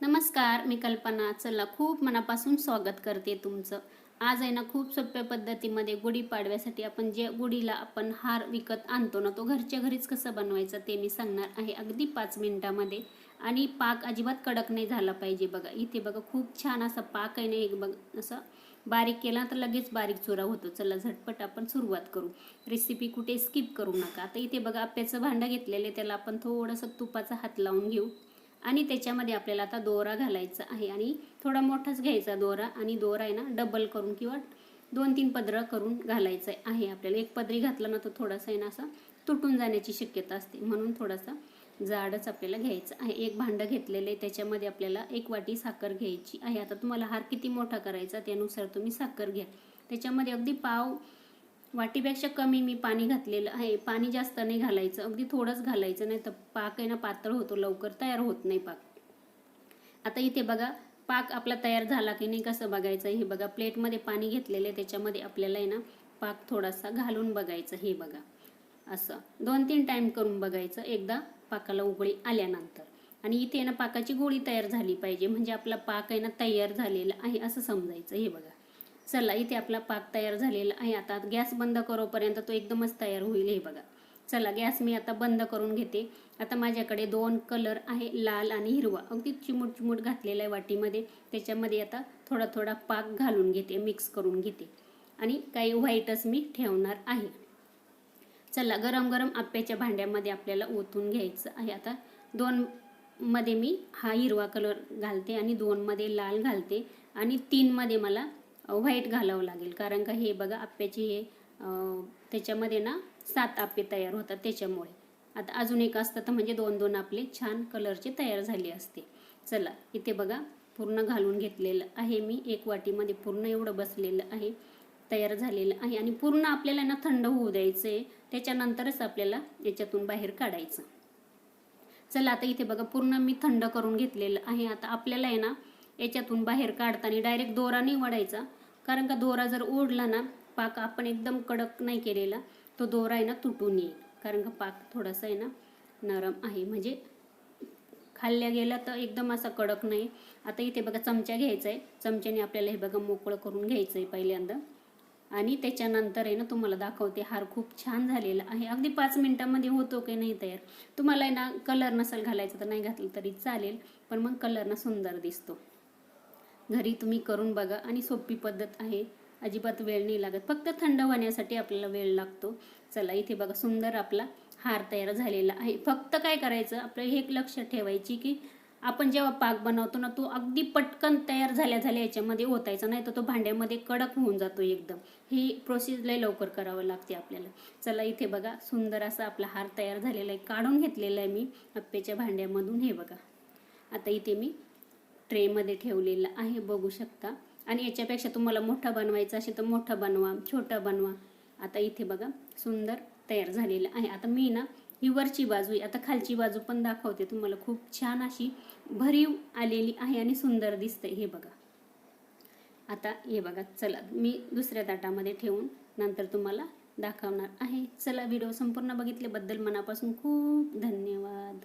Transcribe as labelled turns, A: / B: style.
A: नमस्कार मी कल्पना. चला खूप मनापासून स्वागत करते तुमचं. आज आहे ना खूप सोप्या पद्धतीमध्ये गुढीपाडव्यासाठी आपण जे गुढीला आपण हार विकत आणतो ना तो घरच्या घरीच कसं बनवायचा ते मी सांगणार आहे अगदी पाच मिनिटामध्ये. आणि पाक अजिबात कडक नाही झाला पाहिजे बघा. इथे बघा खूप छान असा पाक आहे ना एक बघ असं बारीक केला तर लगेच बारीक चुरा होतो. चला झटपट आपण सुरुवात करू. रेसिपी कुठे स्किप करू नका. आता इथे बघा आप्याचं भांडं घेतलेलं आहे त्याला आपण थोडंसं तुपाचा हात लावून घेऊ. आणि त्याच्यामध्ये आपल्याला आता दोरा घालायचा आहे आणि थोडा मोठाच घ्यायचा दोरा आणि दोरा आहे ना डबल करून किंवा दोन तीन पदरं करून घालायचं आहे आपल्याला. एक पदरी घातला ना तो थोडासा आहे ना असा तुटून जाण्याची शक्यता असते. म्हणून थोडासा जाडच आपल्याला घ्यायचं आहे. एक भांडं घेतलेलं आहे त्याच्यामध्ये आपल्याला एक वाटी साखर घ्यायची आहे. आता तुम्हाला हार किती मोठा करायचा त्यानुसार तुम्ही साखर घ्या. त्याच्यामध्ये अगदी पाव वाटीपेक्षा कमी मी पाणी घातलेलं आहे. पाणी जास्त नाही घालायचं. अगदी थोडंच घालायचं नाही तर पाक आहे ना पातळ होतो. लवकर तयार होत नाही पाक. आता इथे बघा पाक आपला तयार झाला की नाही कसं बघायचं? हे बघा प्लेटमध्ये पाणी घेतलेलं आहे. त्याच्यामध्ये आपल्याला आहे ना पाक थोडासा घालून बघायचं. हे बघा. असं. दोन तीन टाईम करून बघायचं. एकदा पाकाला उकळी आल्यानंतर. आणि इथे ना पाकाची गोळी तयार झाली पाहिजे. म्हणजे आपला पाक आहे ना तयार झालेला आहे असं समजायचं. हे बघा. चला इथे आपला पाक तयार झालेला आहे. आता गॅस बंद करोपर्यंत तो एकदमच तयार होईल हे बघा. चला गॅस मी आता बंद करून घेते. आता माझ्याकडे दोन कलर आहे लाल आणि हिरवा. अगदी चिमूट चिमूट घातलेला आहे वाटीमध्ये. त्याच्यामध्ये आता थोडा थोडा पाक घालून घेते मिक्स करून घेते. आणि काही व्हाईटच मी ठेवणार आहे. चला गरम गरम आप्याच्या भांड्यामध्ये आपल्याला ओतून घ्यायचं आहे. आता दोन मध्ये मी हा हिरवा कलर घालते आणि दोनमध्ये लाल घालते. आणि तीनमध्ये मला व्हाईट घालावं लागेल. कारण का हे बघा आप्याचे हे त्याच्यामध्ये ना सात आप्पे तयार होतात त्याच्यामुळे. आता अजून एक असतं तर म्हणजे दोन दोन आपले छान कलरचे तयार झाले असते. चला इथे बघा पूर्ण घालून घेतलेलं आहे मी. एक वाटीमध्ये पूर्ण एवढं बसलेलं आहे तयार झालेलं आहे. आणि पूर्ण आपल्याला ना थंड होऊ द्यायचं आहे त्याच्यानंतरच आपल्याला याच्यातून बाहेर काढायचं. चला आता इथे बघा पूर्ण मी थंड करून घेतलेलं आहे. आता आपल्याला आहे ना याच्यातून बाहेर काढताना डायरेक्ट दोरा नाही वडायचा कारण का दोरा जर ओढला ना पाक आपण एकदम कडक नाही केलेला तो दोरा आहे ना तुटून येईल. कारण का पाक थोडासा आहे ना नरम आहे. म्हणजे खाल्ल्या गेला तर एकदम असा कडक नाही. आता इथे बघा चमचा घ्यायचा आहे. चमच्याने आपल्याला हे बघा मोकळं करून घ्यायचं आहे पहिल्यांदा. आणि त्याच्यानंतर आहे ना तुम्हाला दाखवते हार खूप छान झालेला आहे. अगदी पाच मिनटामध्ये होतो की नाही तयार. तुम्हाला आहे ना कलर नसेल घालायचा तर नाही घातलं तरी चालेल. पण मग कलर ना सुंदर दिसतो. घरी तुम्ही करून बघा. आणि सोपी पद्धत आहे. अजिबात वेळ नाही लागत. फक्त थंड होण्यासाठी आपल्याला वेळ लागतो. चला इथे बघा सुंदर आपला हार तयार झालेला आहे. फक्त काय करायचं? आपलं हे एक लक्ष ठेवायची की आपण जेव्हा पाक बनवतो ना तो अगदी पटकन तयार झाल्या झाल्या याच्यामध्ये ओतायचा. नाही तर तो भांड्यामध्ये कडक होऊन जातो एकदम. ही प्रोसेस लय लवकर करावं लागते आपल्याला. चला इथे बघा सुंदर असा आपला हार तयार झालेला आहे. काढून घेतलेला आहे मी अप्प्याच्या भांड्यामधून. हे बघा. आता इथे मी ट्रेमध्ये ठेवलेलं आहे बघू शकता. आणि याच्यापेक्षा तुम्हाला मोठा बनवायचा असेल तर मोठा बनवा छोटा बनवा. आता इथे बघा सुंदर तयार झालेलं आहे. आता मी ना ही वरची बाजू आता खालची बाजू पण दाखवते तुम्हाला. खूप छान अशी भरीव आलेली आहे आणि सुंदर दिसते हे बघा. आता हे बघा चला मी दुसऱ्या ताटामध्ये ठेवून नंतर तुम्हाला दाखवणार आहे. चला व्हिडिओ संपूर्ण बघितल्याबद्दल मनापासून खूप धन्यवाद.